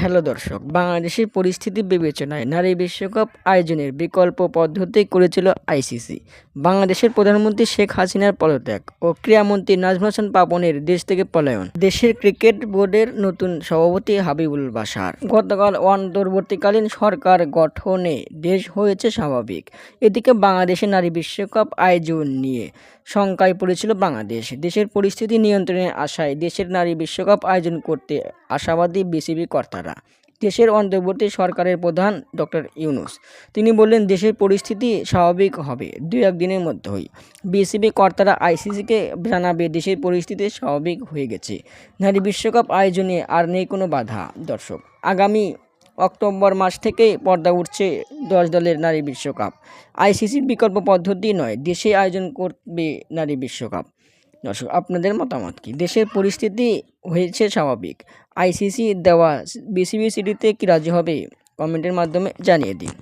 Hello দর্শক বাংলাদেশের পরিস্থিতি বিবেচনায় নারী বিশ্বকাপ আয়োজনের বিকল্প পদ্ধতি করেছিল আইসিসি। বাংলাদেশের প্রধানমন্ত্রী শেখ হাসিনার পদত্যাগ ও ক্রীড়ামন্ত্রী নাজমুল হাসান পাপনের দেশ থেকে পলায়ন। দেশের ক্রিকেট বোর্ডের নতুন সভাপতি হাবিবুল বাশার। গতকাল অন্তর্বর্তীকালীন সরকার গঠনে দেশ হয়েছে স্বাভাবিক। এদিকে বাংলাদেশের নারী বিশ্বকাপ আয়োজন নিয়ে শঙ্কায় পড়েছিল বাংলাদেশ। দেশের পরিস্থিতি নিয়ন্ত্রণে আসায় দেশের নারী বিশ্বকাপ আয়োজন করতে আশাবাদী বিসিবি কর্তারা। দেশের অন্তর্বর্তী সরকারের প্রধান ডক্টর ইউনুস। তিনি বললেন, দেশের পরিস্থিতি স্বাভাবিক হবে দু একদিনের মধ্যেই। বিসিবি কর্তারা আইসিসিকে জানাবে, দেশের পরিস্থিতি স্বাভাবিক হয়ে গেছে। নারী বিশ্বকাপ আয়োজনে আর নেই কোনো বাধা। দর্শক, আগামী অক্টোবর মাস থেকে পর্দা উঠছে দশ দলের নারী বিশ্বকাপ। আইসিসির বিকল্প পদ্ধতি নয়, দেশে আয়োজন করবে নারী বিশ্বকাপ। দর্শক, আপনাদের মতামত কি? দেশের পরিস্থিতি হয়েছে স্বাভাবিক। আইসিসি দেওয়া বিসিবি সিটিতে কি রাজি হবে? কমেন্টের মাধ্যমে জানিয়ে দিন।